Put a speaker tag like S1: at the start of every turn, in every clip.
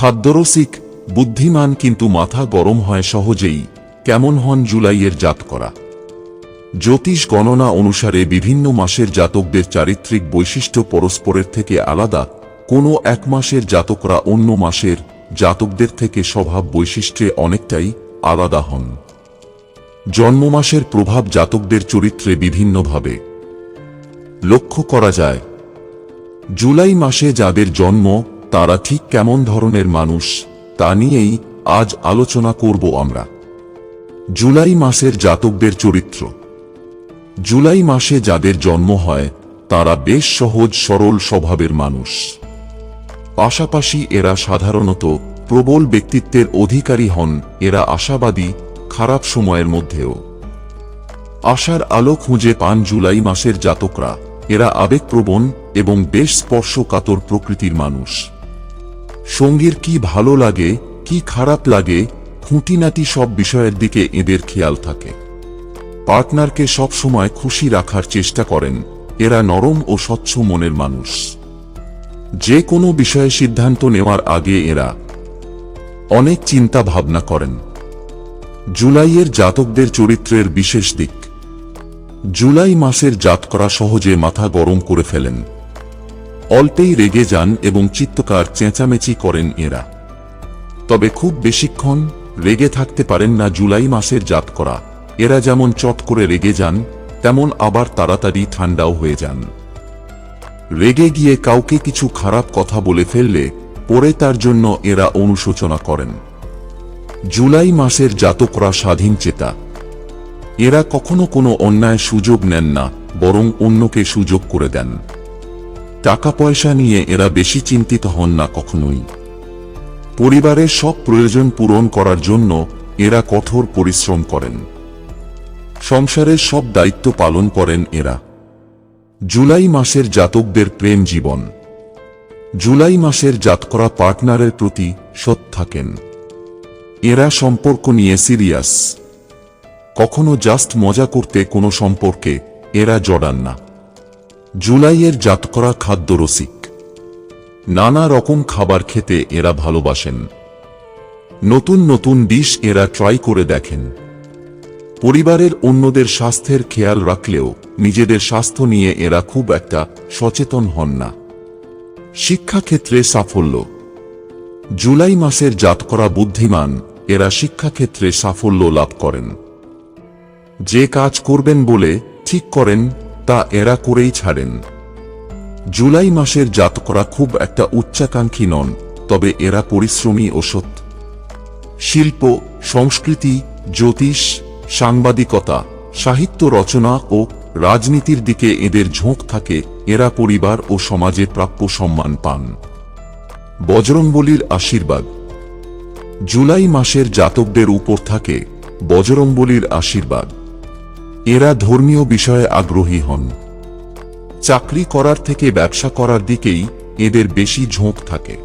S1: খাদ্যরসিক, বুদ্ধিমান কিন্তু মাথা গরম হয় সহজেই, কেমন হন জুলাইয়ের জাত করা জ্যোতিষ গণনা অনুসারে বিভিন্ন মাসের জাতকদের চারিত্রিক বৈশিষ্ট্য পরস্পরের থেকে আলাদা, কোনো এক মাসের জাতকরা অন্য মাসের জাতকদের থেকে স্বভাব বৈশিষ্ট্যে অনেকটাই আলাদা হন। জন্ম মাসের প্রভাব জাতকদের চরিত্রে বিভিন্নভাবে। লক্ষ্য করা যায়, জুলাই মাসে যাদের জন্ম তারা ঠিক কেমন ধরনের মানুষ, তা নিয়েই আজ আলোচনা করব আমরা। জুলাই মাসের জাতকদের চরিত্র। জুলাই মাসে যাদের জন্ম হয়, তারা বেশ সহজ সরল স্বভাবের মানুষ। পাশাপাশি এরা সাধারণত প্রবল ব্যক্তিত্বের অধিকারী হন, এরা আশাবাদী, খারাপ সময়ের মধ্যেও। আশার আলো খুঁজে পান জুলাই মাসের জাতকরা। এরা আবেগপ্রবণ এবং বেশ স্পর্শকাতর প্রকৃতির মানুষ। সঙ্গীর কি ভালো লাগে, কি খারাপ লাগে, খুঁটিনাটি সব বিষয়ের দিকে এদের খেয়াল থাকে। পার্টনারকে সব সময় খুশি রাখার চেষ্টা করেন, এরা নরম ও স্বচ্ছ মনের মানুষ। যে কোনো বিষয়ে সিদ্ধান্ত নেওয়ার আগে এরা অনেক চিন্তা ভাবনা করেন। জুলাইয়ের জাতকদের চরিত্রের বিশেষ দিক। জুলাই মাসের জাত করা সহজে মাথা গরম করে ফেলেন। অল্পেই রেগে যান এবং চিত্তকার চেঁচামেচি করেন এরা। তবে খুব বেশিক্ষণ রেগে থাকতে পারেন না জুলাই মাসের জাত করা এরা যেমন চট করে রেগে যান, তেমন আবার তাড়াতাড়ি ঠান্ডাও হয়ে যান। রেগে গিয়ে কাউকে কিছু খারাপ কথা বলে ফেললে পরে তার জন্য এরা অনুশোচনা করেন। জুলাই মাসের জাতকরা স্বাধীন চেতা। এরা কখনো কোনো অন্যায় সুযোগ নেন না, বরং অন্যকে সুযোগ করে দেন। টাকা পয়সা নিয়ে এরা বেশি চিন্তিত হন না কখনোই। পরিবারের সব প্রয়োজন পূরণ করার জন্য এরা কঠোর পরিশ্রম করেন। সংসারের সব দায়িত্ব পালন করেন এরা। জুলাই মাসের জাতকদের প্রেম জীবন। জুলাই মাসের জাতকরা পার্টনারের প্রতি সৎ থাকেন। এরা সম্পর্ক নিয়ে সিরিয়াস। কখনো জাস্ট মজা করতে কোনো সম্পর্কে এরা জড়ান না। জুলাইয়ের জাতকরা খাদ্য রসিক। নানা রকম খাবার খেতে এরা ভালোবাসেন। নতুন নতুন ডিশ এরা ট্রাই করে দেখেন। পরিবারের অন্যদের স্বাস্থ্যের খেয়াল রাখলেও নিজেদের স্বাস্থ্য নিয়ে এরা খুব একটা সচেতন হন না। শিক্ষাক্ষেত্রে সাফল্য। জুলাই মাসের জাতকরা বুদ্ধিমান, এরা শিক্ষাক্ষেত্রে সাফল্য লাভ করেন। যে কাজ করবেন বলে ঠিক করেন তা এরা করেই ছাড়েন। জুলাই মাসের জাতকরা খুব একটা উচ্চাকাঙ্ক্ষী নন, তবে এরা পরিশ্রমী ও শিল্প, সংস্কৃতি, জ্যোতিষ, সাংবাদিকতা, সাহিত্য রচনা ও রাজনীতির দিকে এদের ঝোঁক থাকে, এরা পরিবার ও সমাজে প্রাপ্য সম্মান পান। বজরংবলির আশীর্বাদ। জুলাই মাসের জাতকদের উপর থাকে বজরংবলির আশীর্বাদ। এরা ধর্মীয় বিষয়ে আগ্রহী হন। চাকরি করার থেকে ব্যবসা করার দিকেই এদের বেশি ঝোঁক থাকে।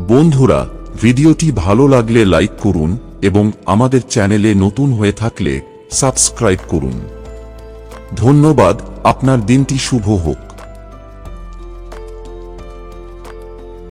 S1: বন্ধুরা, ভিডিওটি ভালো লাগলে লাইক করুন এবং আমাদের চ্যানেলে নতুন হয়ে থাকলে সাবস্ক্রাইব করুন। ধন্যবাদ, আপনার দিনটি শুভ হোক।